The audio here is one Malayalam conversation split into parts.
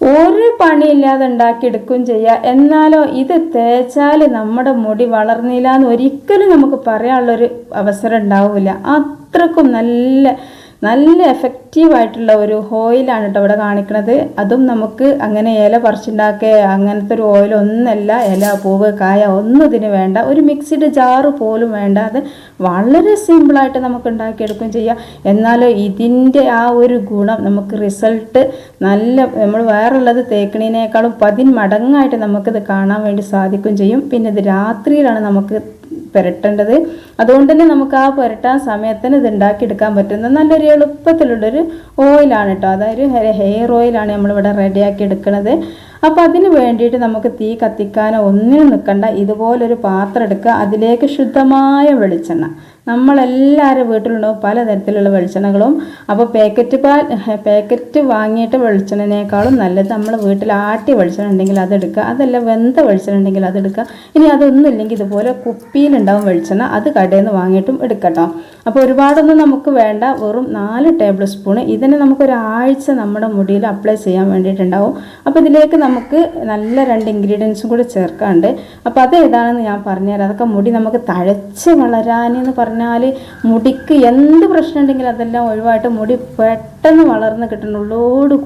ഒരു പണിയില്ലാതെ ഉണ്ടാക്കിയെടുക്കുകയും ചെയ്യുക. എന്നാലോ ഇത് തേച്ചാൽ നമ്മുടെ മുടി വളർന്നില്ല എന്ന് ഒരിക്കലും നമുക്ക് പറയാനുള്ളൊരു അവസരം ഉണ്ടാവില്ല. അത്രക്കും നല്ല നല്ല എഫക്റ്റീവ് ആയിട്ടുള്ള ഒരു ഓയിലാണ് കേട്ടോ ഇവിടെ കാണിക്കുന്നത് അതും നമുക്ക് അങ്ങനെ ഇല പറിച്ചുണ്ടാക്കിയ അങ്ങനത്തെ ഒരു ഓയിൽ ഒന്നല്ല ഇല പൂവ് കായ ഒന്നും ഇതിന് വേണ്ട. ഒരു മിക്സിഡ് ജാറ് പോലും വേണ്ട. അത് വളരെ സിമ്പിളായിട്ട് നമുക്ക് ഉണ്ടാക്കിയെടുക്കുകയും ചെയ്യാം. എന്നാൽ ഇതിന്റെ ആ ഒരു ഗുണം നമുക്ക് റിസൾട്ട് നല്ല നമ്മൾ വേറുള്ളത് തേക്കണേനേക്കാളും പതിന് മടങ്ങായിട്ട് നമുക്കിത് കാണാൻ വേണ്ടി സാധിക്കുകയും ചെയ്യും. പിന്നെ ഇത് രാത്രിയിലാണ് നമുക്ക് പുരട്ടേണ്ടത്. അതുകൊണ്ട് തന്നെ നമുക്ക് ആ പുരട്ടാൻ സമയത്തിന് ഇത് ഉണ്ടാക്കിയെടുക്കാൻ പറ്റുന്ന നല്ലൊരു എളുപ്പത്തിലുള്ളൊരു ഓയിലാണ് കേട്ടോ അതായത് ഹെയർ ഓയിലാണ് നമ്മളിവിടെ റെഡിയാക്കി എടുക്കുന്നത് അപ്പോൾ അതിന് വേണ്ടിയിട്ട് നമുക്ക് തീ കത്തിക്കാനോ ഒന്നിനും നിൽക്കണ്ട ഇതുപോലൊരു പാത്രം എടുക്കുക. അതിലേക്ക് ശുദ്ധമായ വെളിച്ചെണ്ണ. നമ്മളെല്ലാവരും വീട്ടിലുണ്ടാവും പലതരത്തിലുള്ള വെളിച്ചെണ്ണകളും. അപ്പോൾ പാക്കറ്റ് പാൽ പാക്കറ്റ് വാങ്ങിയിട്ട് വെളിച്ചെണ്ണനേക്കാളും നല്ലത് നമ്മൾ വീട്ടിൽ ആട്ടിയ വെളിച്ചെണ്ണ ഉണ്ടെങ്കിൽ അതെടുക്കുക അതല്ല വെന്ത വെളിച്ചെണ്ണ ഉണ്ടെങ്കിൽ അതെടുക്കുക ഇനി അതൊന്നും ഇല്ലെങ്കിൽ ഇതുപോലെ കുപ്പിയിലുണ്ടാവും വെളിച്ചെണ്ണ. അത് കടയിൽ നിന്ന് വാങ്ങിയിട്ടും എടുക്കട്ടോ. അപ്പോൾ ഒരുപാടൊന്നും നമുക്ക് വേണ്ട. വെറും നാല് ടേബിൾ സ്പൂണ്. ഇതിനെ നമുക്കൊരാഴ്ച നമ്മുടെ മുടിയിൽ അപ്ലൈ ചെയ്യാൻ വേണ്ടിയിട്ടുണ്ടാവും. അപ്പോൾ ഇതിലേക്ക് നമുക്ക് നല്ല രണ്ട് ഇൻഗ്രീഡിയൻസും കൂടി ചേർക്കാണ്ട്. അപ്പോൾ അത് ഏതാണെന്ന് ഞാൻ പറഞ്ഞുതരാം. അതൊക്കെ മുടി നമുക്ക് തഴച്ച് വളരാനെന്ന് പറഞ്ഞാൽ മുടിക്ക് എന്ത് പ്രശ്നം ഉണ്ടെങ്കിലും അതെല്ലാം ഒഴിവായിട്ട് മുടി പെട്ടെന്ന് വളർന്ന് കിട്ടണം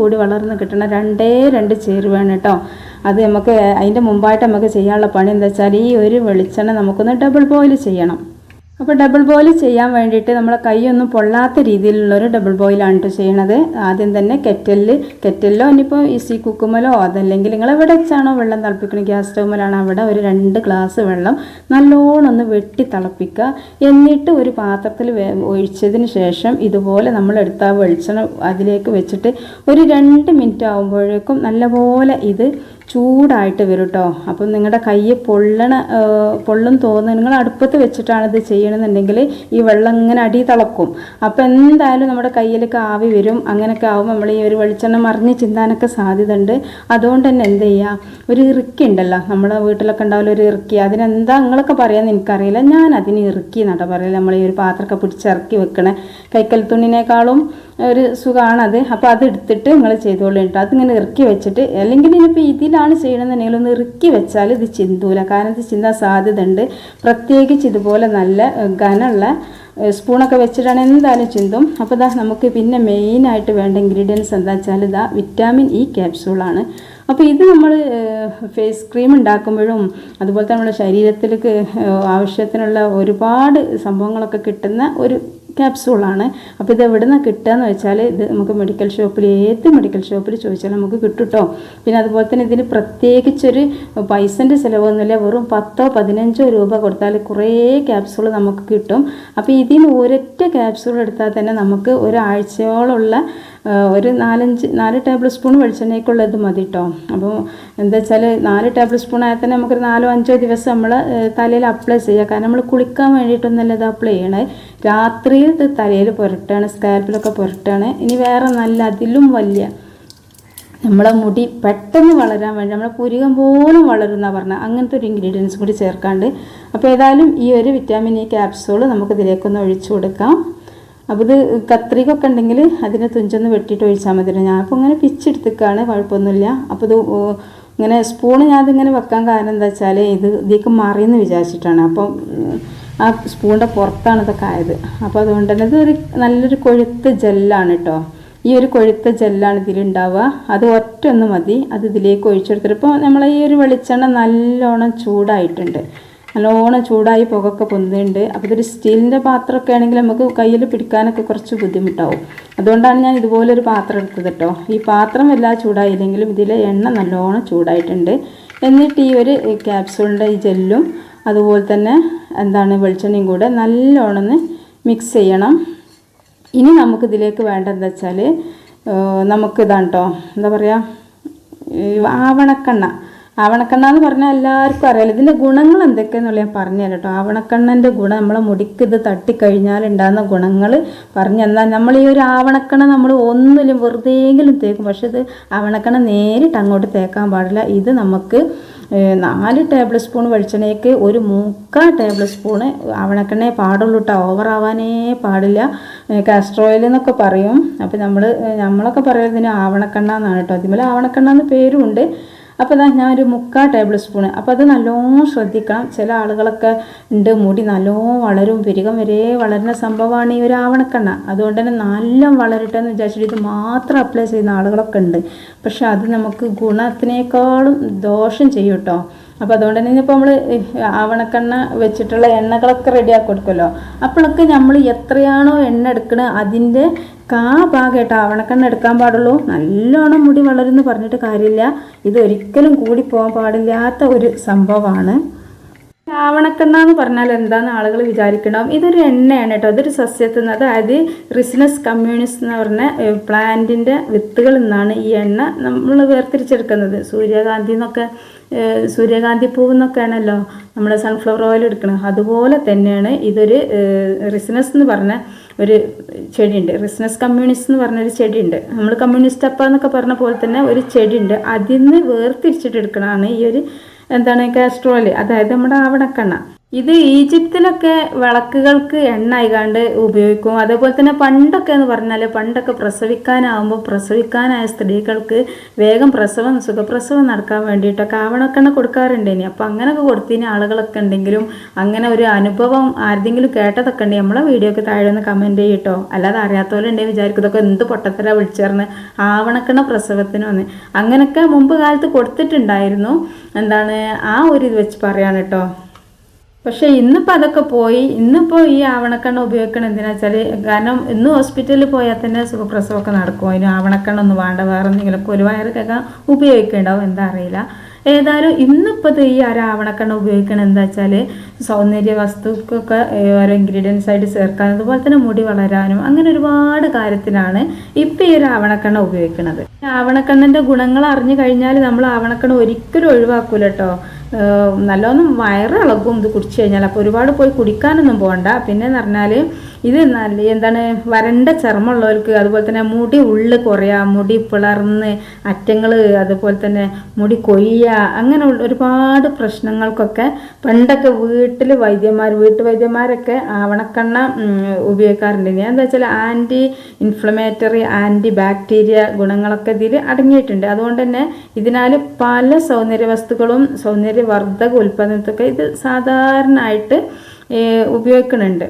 കൂടി വളർന്ന് കിട്ടണം രണ്ടേ രണ്ട് ചേരുവയാണ് കേട്ടോ. അത് നമുക്ക് അതിന്റെ മുമ്പായിട്ട് നമുക്ക് ചെയ്യാനുള്ള പണി എന്താ വെച്ചാൽ ഈ ഒരു വെളിച്ചെണ്ണ നമുക്കൊന്ന് ഡബിൾ ബോയിൽ ചെയ്യണം. അപ്പോൾ ഡബിൾ ബോയിൽ ചെയ്യാൻ വേണ്ടിയിട്ട് നമ്മളെ കൈയൊന്നും പൊള്ളാത്ത രീതിയിലുള്ളൊരു ഡബിൾ ബോയിലാണ് കേട്ടോ ചെയ്യണത്. ആദ്യം തന്നെ കെറ്റലിൽ കെറ്റലിലോ ഇനിയിപ്പോൾ ഈസി കുക്കുമലോ അതല്ലെങ്കിൽ നിങ്ങൾ എവിടെ വെച്ചാണോ വെള്ളം തിളപ്പിക്കുന്നത് ഗ്യാസ് സ്റ്റൗമിലാണ് അവിടെ ഒരു രണ്ട് ഗ്ലാസ് വെള്ളം നല്ലോണം ഒന്ന് വെട്ടി തിളപ്പിക്കുക. എന്നിട്ട് ഒരു പാത്രത്തിൽ ഒഴിച്ചതിന് ശേഷം ഇതുപോലെ നമ്മൾ എടുത്ത വെളിച്ചെണ്ണ അതിലേക്ക് വെച്ചിട്ട് ഒരു രണ്ട് മിനിറ്റ് ആകുമ്പോഴേക്കും നല്ലപോലെ ഇത് ചൂടായിട്ട് വരും കേട്ടോ അപ്പം നിങ്ങളുടെ കൈ പൊള്ളണ പൊള്ളും തോന്നുന്നു നിങ്ങൾ അടുപ്പത്ത് വെച്ചിട്ടാണ് ഇത് ചെയ്യണമെന്നുണ്ടെങ്കിൽ ഈ വെള്ളം ഇങ്ങനെ അടി തിളക്കും. അപ്പം എന്തായാലും നമ്മുടെ കയ്യിലൊക്കെ ആവി വരും. അങ്ങനെയൊക്കെ ആവും നമ്മൾ ഈ ഒരു വെളിച്ചെണ്ണ മറിഞ്ഞ് ചിന്താനൊക്കെ സാധ്യത ഉണ്ട് അതുകൊണ്ട് തന്നെ എന്ത് ചെയ്യുക ഒരു ഇറുക്കി ഉണ്ടല്ലോ. നമ്മുടെ വീട്ടിലൊക്കെ ഉണ്ടാവില്ല ഒരു ഇറുക്കി. അതിനെന്താ നിങ്ങളൊക്കെ പറയാമെന്ന് എനിക്കറിയില്ല. ഞാൻ അതിന് ഇറുക്കി എന്നാട്ടോ പറയില്ല നമ്മൾ ഈ ഒരു പാത്രമൊക്കെ പിടിച്ചിറക്കി വെക്കണേ. കൈക്കൽ തുണിനേക്കാളും ഒരു സുഖമാണത് അപ്പോൾ അത് എടുത്തിട്ട് നിങ്ങൾ ചെയ്തോളൂ കേട്ടോ. അതിങ്ങനെ ഇറക്കി വെച്ചിട്ട് അല്ലെങ്കിൽ ഇനിയിപ്പോൾ ഇതിലാണ് ചെയ്യണമെന്നുണ്ടെങ്കിൽ ഒന്ന് ഇറുക്കി വെച്ചാൽ ഇത് ചിന്തൂല. കാരണം ഇത് ചിന്താൻ സാധ്യത ഉണ്ട് പ്രത്യേകിച്ച് ഇതുപോലെ നല്ല ഘനമുള്ള സ്പൂണൊക്കെ വെച്ചിട്ടാണ് എന്തായാലും ചിന്തും. അപ്പോൾ ഇതാ നമുക്ക് പിന്നെ മെയിനായിട്ട് വേണ്ട ഇൻഗ്രീഡിയൻസ് എന്താ വെച്ചാൽ ഇതാ വിറ്റാമിൻ ഇ ക്യാപ്സൂളാണ് അപ്പോൾ ഇത് നമ്മൾ ഫേസ് ക്രീം ഉണ്ടാക്കുമ്പോഴും അതുപോലെ തന്നെ നമ്മുടെ ശരീരത്തിലേക്ക് ആവശ്യത്തിനുള്ള ഒരുപാട് സംഭവങ്ങളൊക്കെ കിട്ടുന്ന ഒരു ക്യാപ്സൂളാണ് അപ്പോൾ ഇത് എവിടെ നിന്നാണ് കിട്ടുകയെന്ന് വെച്ചാൽ ഇത് നമുക്ക് മെഡിക്കൽ ഷോപ്പിൽ ഏത് മെഡിക്കൽ ഷോപ്പിൽ ചോദിച്ചാലും നമുക്ക് കിട്ടും പിന്നെ അതുപോലെ തന്നെ ഇതിന് പ്രത്യേകിച്ചൊരു പൈസന്റെ ചിലവൊന്നുമില്ല. വെറും പത്തോ പതിനഞ്ചോ രൂപ കൊടുത്താൽ കുറേ ക്യാപ്സൂൾ നമുക്ക് കിട്ടും. അപ്പോൾ ഇതിന് ഒരൊറ്റ ക്യാപ്സൂൾ എടുത്താൽ തന്നെ നമുക്ക് ഒരാഴ്ചയോളമുള്ള ഒരു നാലഞ്ച് നാല് ടേബിൾ സ്പൂൺ വെളിച്ചെണ്ണയ്ക്കുള്ളത് മതി കേട്ടോ അപ്പോൾ എന്താ വെച്ചാൽ നാല് ടേബിൾ സ്പൂൺ ആയാൽ തന്നെ നമുക്കൊരു നാലോ അഞ്ചോ ദിവസം നമ്മൾ തലയിൽ അപ്ലൈ ചെയ്യുക കാരണം നമ്മൾ കുളിക്കാൻ വേണ്ടിയിട്ടൊന്നല്ല ഇത് അപ്ലൈ ചെയ്യണത് രാത്രിയിൽ തലയിൽ പുരട്ടാണ് സ്കാൽപ്പിലൊക്കെ പുരട്ടാണ്. ഇനി വേറെ നല്ല അതിലും വലിയ നമ്മളെ മുടി പെട്ടെന്ന് വളരാൻ വേണ്ടി നമ്മളെ പുരികം പോലും വളരും എന്നാണ് പറഞ്ഞത് അങ്ങനത്തെ ഒരു ഇൻഗ്രീഡിയൻസ് കൂടി ചേർക്കാണ്ട്. അപ്പോൾ ഏതായാലും ഈ ഒരു വിറ്റാമിൻ ഇ ക്യാപ്സൂൾ നമുക്ക് ഇതിലേക്കൊന്ന് ഒഴിച്ചു കൊടുക്കാം. അപ്പോൾ ഇത് കത്രിക ഒക്കെ ഉണ്ടെങ്കിൽ അതിനെ തുഞ്ചൊന്ന് വെട്ടിയിട്ട് ഒഴിച്ചാൽ മതി ഞാൻ അപ്പോൾ ഇങ്ങനെ പിച്ചെടുത്തേക്കാണ് കുഴപ്പമൊന്നുമില്ല. അപ്പോൾ ഇത് ഇങ്ങനെ സ്പൂണ് ഞാൻ ഇതിങ്ങനെ വെക്കാൻ കാരണം എന്താ വെച്ചാൽ ഇത് ഇതിലേക്ക് മറിയെന്ന് വിചാരിച്ചിട്ടാണ്. അപ്പം ആ സ്പൂണിന്റെ പുറത്താണ് ഇതൊക്കെ ആയത്. അപ്പോൾ അതുകൊണ്ട് തന്നെ ഇതൊരു നല്ലൊരു കൊഴുത്ത ജെല്ലാണ് കേട്ടോ. ഈ ഒരു കൊഴുത്ത ജെല്ലാണ് ഇതിലുണ്ടാവുക അത് ഒറ്റ ഒന്ന് മതി. അത് ഇതിലേക്ക് ഒഴിച്ചെടുത്തിട്ട് ഇപ്പോൾ നമ്മളെ ഈ ഒരു വെളിച്ചെണ്ണ നല്ലോണം ചൂടായിട്ടുണ്ട്. നല്ലോണം ചൂടായി പുകയൊക്കെ പൊന്തുന്നുണ്ട്. അപ്പോൾ ഇതൊരു സ്റ്റീലിന്റെ പാത്രമൊക്കെ ആണെങ്കിൽ നമുക്ക് കയ്യിൽ പിടിക്കാനൊക്കെ കുറച്ച് ബുദ്ധിമുട്ടാവും. അതുകൊണ്ടാണ് ഞാൻ ഇതുപോലൊരു പാത്രം എടുത്തത് കേട്ടോ ഈ പാത്രം എല്ലാം ചൂടായില്ലെങ്കിലും ഇതിലെ എണ്ണ നല്ലോണം ചൂടായിട്ടുണ്ട്. എന്നിട്ട് ഈ ഒരു ക്യാപ്സൂളിന്റെ ഈ ജെല്ലും അതുപോലെ തന്നെ എന്താണ് വെളിച്ചെണ്ണയും കൂടെ നല്ലോണന്ന് മിക്സ് ചെയ്യണം. ഇനി നമുക്കിതിലേക്ക് വേണ്ടതെന്ന് വെച്ചാൽ നമുക്കിതാണ് കേട്ടോ എന്താ പറയുക ആവണക്കെണ്ണ. ആവണക്കെണ്ണ എന്ന് പറഞ്ഞാൽ എല്ലാവർക്കും അറിയാലോ. ഇതിന്റെ ഗുണങ്ങൾ എന്തൊക്കെയെന്നുള്ള ഞാൻ പറഞ്ഞു തരട്ടോ ആവണക്കെണ്ണന്റെ ഗുണം നമ്മളെ മുടിക്ക് ഇത് തട്ടിക്കഴിഞ്ഞാൽ ഉണ്ടാകുന്ന ഗുണങ്ങൾ പറഞ്ഞു എന്നാൽ നമ്മൾ ഈ ഒരു ആവണക്കെണ്ണ നമ്മൾ ഒന്നിലും വെറുതെയെങ്കിലും തേക്കും. പക്ഷേ ഇത് ആവണക്കെണ്ണ നേരിട്ട് അങ്ങോട്ട് തേക്കാൻ പാടില്ല. ഇത് നമുക്ക് നാല് ടേബിൾ സ്പൂൺ വെളിച്ചെണ്ണയ്ക്ക് ഒരു മുക്കാൽ ടേബിൾ സ്പൂണ് ആവണക്കെണ്ണേ പാടുള്ളൂ കേട്ടോ. ഓവറാവാനേ പാടില്ല. കാസ്റ്റർ ഓയിൽ എന്നൊക്കെ പറയും. അപ്പോൾ നമ്മൾ നമ്മളൊക്കെ പറയുന്നതിന് ആവണക്കെണ്ണ എന്നാണ് കേട്ടോ. അതിമേൽ ആവണക്കെണ്ണ എന്ന് പേരുമുണ്ട് അപ്പോൾ ഇതാ ഞാൻ ഒരു മുക്കാൽ ടേബിൾ സ്പൂൺ അപ്പോൾ അത് നല്ലോണം ശ്രദ്ധിക്കണം. ചില ആളുകളൊക്കെ ഉണ്ട് മുടി നല്ലോണം വളരും. പെരുകം വരെ വളരുന്ന സംഭവമാണ് ഈ ഒരു ആവണക്കെണ്ണ. അതുകൊണ്ട് തന്നെ നല്ല വളരട്ടെ എന്ന് വിചാരിച്ചിട്ട് ഇത് മാത്രം അപ്ലൈ ചെയ്യുന്ന ആളുകളൊക്കെ ഉണ്ട്. പക്ഷെ അത് നമുക്ക് ഗുണത്തിനേക്കാളും ദോഷം ചെയ്യും കേട്ടോ അപ്പോൾ അതുകൊണ്ട് തന്നെ ഇപ്പോൾ നമ്മൾ ആവണക്കെണ്ണ വെച്ചിട്ടുള്ള എണ്ണകളൊക്കെ റെഡിയാക്കി കൊടുക്കുമല്ലോ. അപ്പോഴൊക്കെ നമ്മൾ എത്രയാണോ എണ്ണ എടുക്കണത് അതിന്റെ കാ ഭാഗമായിട്ട് ആവണക്കെണ്ണ എടുക്കാൻ പാടുള്ളൂ. നല്ലോണം മുടി വളരുമെന്ന് പറഞ്ഞിട്ട് കാര്യമില്ല. ഇത് ഒരിക്കലും കൂടി പോകാൻ പാടില്ലാത്ത ഒരു സംഭവമാണ്. ആവണക്കെണ്ണ എന്ന് പറഞ്ഞാൽ എന്താന്ന് ആളുകൾ വിചാരിക്കണം ഇതൊരു എണ്ണയാണ് കേട്ടോ. ഇതൊരു സസ്യത്തിൽ നിന്ന് അതായത് റിസിനസ് കമ്മ്യൂണിസ് എന്ന് പറഞ്ഞ പ്ലാന്റിന്റെ വിത്തുകളിൽ നിന്നാണ് ഈ എണ്ണ നമ്മൾ വേർതിരിച്ചെടുക്കുന്നത്. സൂര്യകാന്തി എന്നൊക്കെ സൂര്യകാന്തി പൂവ് എന്നൊക്കെയാണല്ലോ നമ്മുടെ സൺഫ്ലവർ ഓയിൽ എടുക്കണം അതുപോലെ തന്നെയാണ് ഇതൊരു റിസിനസ് എന്ന് പറഞ്ഞ ഒരു ചെടിയുണ്ട്. റിസിനസ് കമ്മ്യൂണിസ്റ്റ് എന്ന് പറഞ്ഞൊരു ചെടിയുണ്ട്. നമ്മൾ കമ്മ്യൂണിസ്റ്റ് അപ്പ എന്നൊക്കെ പറഞ്ഞ പോലെ തന്നെ ഒരു ചെടിയുണ്ട്. അതിൽ നിന്ന് വേർതിരിച്ചിട്ടെടുക്കണമാണ് ഈ ഒരു എന്താണ് കാസ്ട്രോൾ അതായത് നമ്മുടെ ആവണക്കെണ്ണ. ഇത് ഈജിപ്തിലൊക്കെ വിളക്കുകൾക്ക് എണ്ണ ആയിക്കാണ്ട് ഉപയോഗിക്കും. അതേപോലെ തന്നെ പണ്ടൊക്കെ എന്ന് പറഞ്ഞാൽ പണ്ടൊക്കെ പ്രസവിക്കാനാവുമ്പോൾ പ്രസവിക്കാനായ സ്ത്രീകൾക്ക് വേഗം പ്രസവം സുഖപ്രസവം നടക്കാൻ വേണ്ടിയിട്ടൊക്കെ ആവണക്കെണ്ണ കൊടുക്കാറുണ്ട് ഇനി അപ്പം അങ്ങനെയൊക്കെ കൊടുത്തതിന് ആളുകളൊക്കെ ഉണ്ടെങ്കിലും അങ്ങനെ ഒരു അനുഭവം ആരെങ്കിലും കേട്ടതൊക്കെ ഉണ്ടെങ്കിൽ നമ്മളെ വീഡിയോക്ക് താഴെ ഒന്ന് കമന്റ് ചെയ്യട്ടോ അല്ലാതെ അറിയാത്തവരുണ്ടെങ്കിൽ വിചാരിക്കും ഇതൊക്കെ എന്ത് പൊട്ടത്തര വിളിച്ചേർന്ന് ആവണക്കെണ്ണ പ്രസവത്തിന് വന്ന്. അങ്ങനെയൊക്കെ മുമ്പ് കാലത്ത് കൊടുത്തിട്ടുണ്ടായിരുന്നു. എന്താണ് ആ ഒരു ഇത് വെച്ച് പറയാണ് കേട്ടോ പക്ഷേ ഇന്നിപ്പോൾ അതൊക്കെ പോയി. ഇന്നിപ്പോൾ ഈ ആവണക്കണ്ണ ഉപയോഗിക്കണം എന്തിനാ വെച്ചാൽ കാരണം ഇന്ന് ഹോസ്പിറ്റലിൽ പോയാൽ തന്നെ സുഖപ്രസവമൊക്കെ നടക്കും. അതിന് ആവണക്കെണ്ണ ഒന്നും വേണ്ട. വേറെ എന്തെങ്കിലുമൊക്കെ ഒരു വയറൊക്കെ ഉപയോഗിക്കുന്നുണ്ടാവും. എന്താ അറിയില്ല. ഏതായാലും ഇന്നിപ്പോൾ ഈ ഒരു ആവണക്കെണ്ണ ഉപയോഗിക്കണം എന്താ വെച്ചാൽ സൗന്ദര്യ വസ്തുക്കൊക്കെ ഓരോ ഇൻഗ്രീഡിയൻസ് ആയിട്ട് ചേർക്കാൻ അതുപോലെ തന്നെ മുടി വളരാനും അങ്ങനെ ഒരുപാട് കാര്യത്തിനാണ് ഇപ്പം ഈ ഒരു ആവണക്കെണ്ണ ഉപയോഗിക്കുന്നത് ആവണക്കെണ്ണന്റെ ഗുണങ്ങൾ അറിഞ്ഞു കഴിഞ്ഞാൽ നമ്മൾ ആവണക്കണ്ണ ഒരിക്കലും ഒഴിവാക്കൂല കേട്ടോ ഏഹ് വയറ് വയറിളകും ഇത് കുടിച്ചു കഴിഞ്ഞാൽ. അപ്പോൾ ഒരുപാട് പോയി കുടിക്കാനൊന്നും പോകണ്ട. പിന്നെ എന്ന് പറഞ്ഞാൽ ഇത് നല്ല എന്താണ് വരണ്ട ചർമ്മമുള്ളവർക്ക് അതുപോലെ തന്നെ മുടി ഉള്ളു കുറയുക മുടി പിളർന്ന് അറ്റങ്ങൾ അതുപോലെ തന്നെ മുടി കൊയ്യുക അങ്ങനെ ഒരുപാട് പ്രശ്നങ്ങൾക്കൊക്കെ പണ്ടൊക്കെ വീട്ടിൽ വൈദ്യന്മാർ വീട്ടു വൈദ്യന്മാരൊക്കെ ആവണക്കെണ്ണ ഉപയോഗിക്കാറുണ്ട്. ഞാൻ എന്താ വെച്ചാൽ ആന്റി ഇൻഫ്ലമേറ്ററി ആന്റി ബാക്ടീരിയ ഗുണങ്ങളൊക്കെ ഇതിൽ അടങ്ങിയിട്ടുണ്ട്. അതുകൊണ്ട് തന്നെ ഇതിനാൽ പല സൗന്ദര്യ വസ്തുക്കളും സൗന്ദര്യവർദ്ധക ഉൽപ്പന്നത്തൊക്കെ ഇത് സാധാരണയായിട്ട് ഉപയോഗിക്കുന്നുണ്ട്.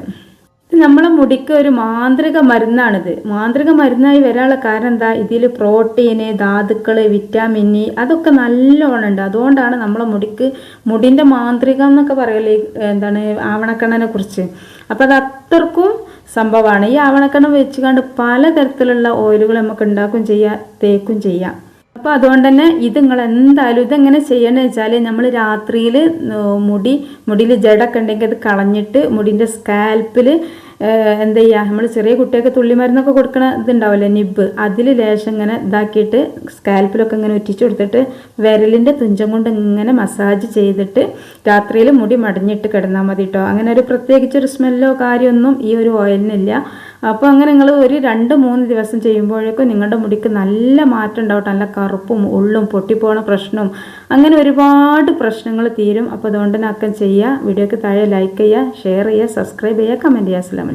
നമ്മളെ മുടിക്ക് ഒരു മാന്ത്രിക മരുന്നാണിത്. മാന്ത്രിക മരുന്നായി വരാനുള്ള കാരണം എന്താ? ഇതിൽ പ്രോട്ടീന് ധാതുക്കൾ വിറ്റാമിൻ അതൊക്കെ നല്ലോണം ഉണ്ട്. അതുകൊണ്ടാണ് നമ്മളെ മുടിക്ക് മുടിന്റെ മാന്ത്രികം എന്നൊക്കെ പറയൽ എന്താണ് ആവണക്കണ്ണനെ കുറിച്ച്. അപ്പോൾ അത് അത്രക്കും സംഭവമാണ്. ഈ ആവണക്കണ്ണ വെച്ച് വെച്ചുകൊണ്ട് പലതരത്തിലുള്ള ഓയിലുകൾ നമുക്ക് ഉണ്ടാക്കും ചെയ്യാം തേക്കും ചെയ്യാം. അപ്പോൾ അതുകൊണ്ട് തന്നെ ഇത് നിങ്ങൾ എന്തായാലും ഇതെങ്ങനെ ചെയ്യണമെന്ന് വെച്ചാൽ നമ്മൾ രാത്രിയിൽ മുടി മുടിയിൽ ജടൊക്കെ ഉണ്ടെങ്കിൽ അത് കളഞ്ഞിട്ട് മുടിന്റെ സ്കാൽപ്പിൽ എന്താ ചെയ്യുക നമ്മൾ ചെറിയ കുട്ടിയൊക്കെ തുള്ളിമരുന്നൊക്കെ കൊടുക്കണ ഇതുണ്ടാവില്ലേ നിബ്? അതിൽ ലേശം ഇങ്ങനെ ഇതാക്കിയിട്ട് സ്കാൽപ്പിലൊക്കെ ഇങ്ങനെ ഒറ്റിച്ച് കൊടുത്തിട്ട് വിരലിന്റെ തുഞ്ചം കൊണ്ട് ഇങ്ങനെ മസാജ് ചെയ്തിട്ട് രാത്രിയിൽ മുടി മടഞ്ഞിട്ട് കിടന്നാൽ മതി കേട്ടോ അങ്ങനെ ഒരു പ്രത്യേകിച്ചൊരു സ്മെല്ലോ കാര്യമൊന്നും ഈ ഒരു ഓയിലിനില്ല അപ്പോൾ അങ്ങനെ നിങ്ങൾ ഒരു രണ്ട് മൂന്ന് ദിവസം ചെയ്യുമ്പോഴേക്കും നിങ്ങളുടെ മുടിക്ക് നല്ല മാറ്റം ഉണ്ടാവട്ടെ നല്ല കറുപ്പും ഉള്ളും പൊട്ടിപ്പോണ പ്രശ്നവും. അങ്ങനെ ഒരുപാട് പ്രശ്നങ്ങൾ തീരും. അപ്പോൾ അതുകൊണ്ട് തന്നെ അക്കം ചെയ്യുക. വീഡിയോക്ക് താഴെ ലൈക്ക് ചെയ്യുക ഷെയർ ചെയ്യുക സബ്സ്ക്രൈബ് ചെയ്യുക കമന്റ് ചെയ്യുക. അലൈക്കും.